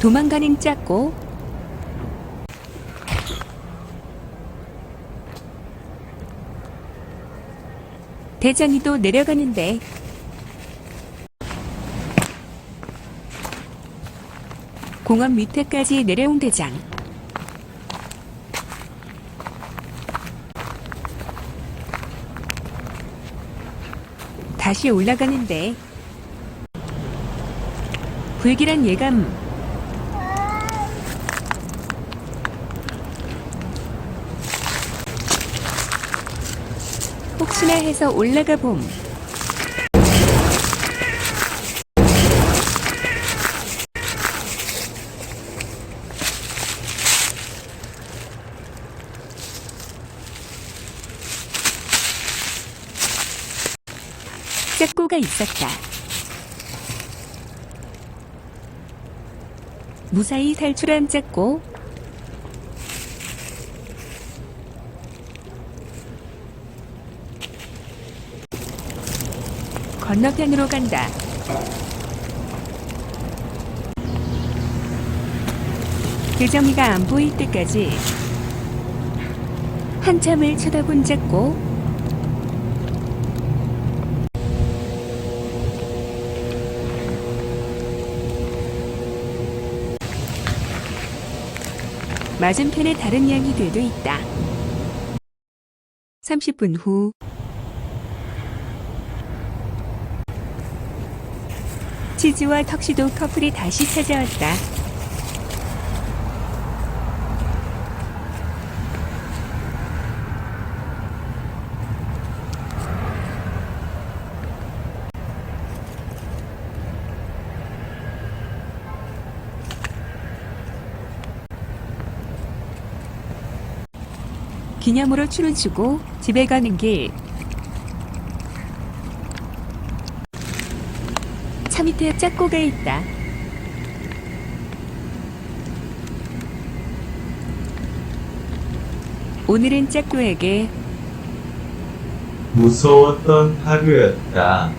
도망가는 짝고. 대장이도 내려가는데. 공원 밑에까지 내려온 대장. 다시 올라가는데. 불길한 예감 혹시나 해서 올라가 봄. 짝고가 있었다. 무사히 탈출한 짝고 건너편으로 간다. 대정이가 안 보일 때까지 한참을 쳐다본 짝고 맞은편에 다른 이야기들도 있다. 30분 후 치즈와 턱시도 커플이 다시 찾아왔다. 기념으로 춤을 추고 집에 가는 길. 차 밑에 짝고가 있다. 오늘은 짝고에게 무서웠던 하루였다.